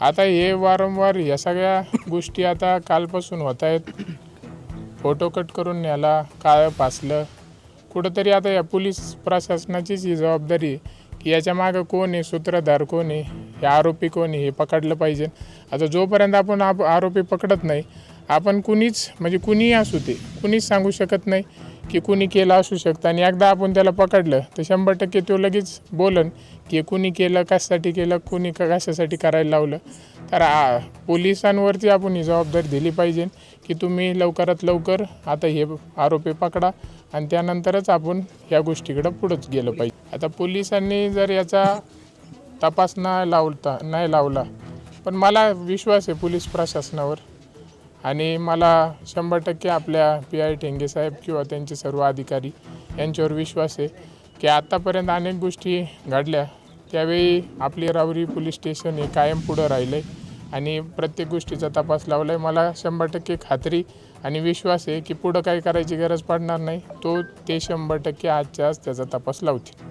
आता हे वारंवार या सगळ्या गोष्टी आता कालपासून होत आहेत. फोटो कट करून न्याला काय पासलं. कुठंतरी आता या पोलीस प्रशासनाचीच ही जबाबदारी आहे की याच्या मागं कोण आहे सूत्रधार कोण आहे हे आरोपी कोण आहे हे पकडलं पाहिजे. आता जोपर्यंत आपण आप आरोपी पकडत नाही आपण कुणीच म्हणजे कुणीही असू ते कुणीच सांगू शकत नाही. की कुणी केलं असू शकतं. आणि एकदा आपण त्याला पकडलं तर शंभर टक्के तो लगेच बोलन की कुणी केलं कशासाठी केलं कुणी कशासाठी करायला लावलं. तर आ, पोलिसांवरती आपण ही जबाबदारी दिली पाहिजे की तुम्ही लवकरात लवकर आता हे आरोपी पकडा आणि त्यानंतरच आपण या गोष्टीकडं पुढंच गेलं पाहिजे. आता पोलिसांनी जर याचा तपास न लावता नाही लावला पण मला विश्वास आहे पोलीस प्रशासनावर आणि मला शंभर टक्के आपल्या पी आय ठेंगे साहेब किंवा त्यांचे सर्व अधिकारी यांच्यावर विश्वास आहे की आत्तापर्यंत अनेक गोष्टी घडल्या. त्यावेळी आपली रावरी पोलीस स्टेशन हे कायम पुढं राहिलं आहे आणि प्रत्येक गोष्टीचा तपास लावला आहे मला शंभर टक्के खात्री आणि विश्वास आहे की पुढं काय करायची गरज पडणार नाही. तो ते शंभर टक्के आजच्या आज त्याचा तपास लावतील.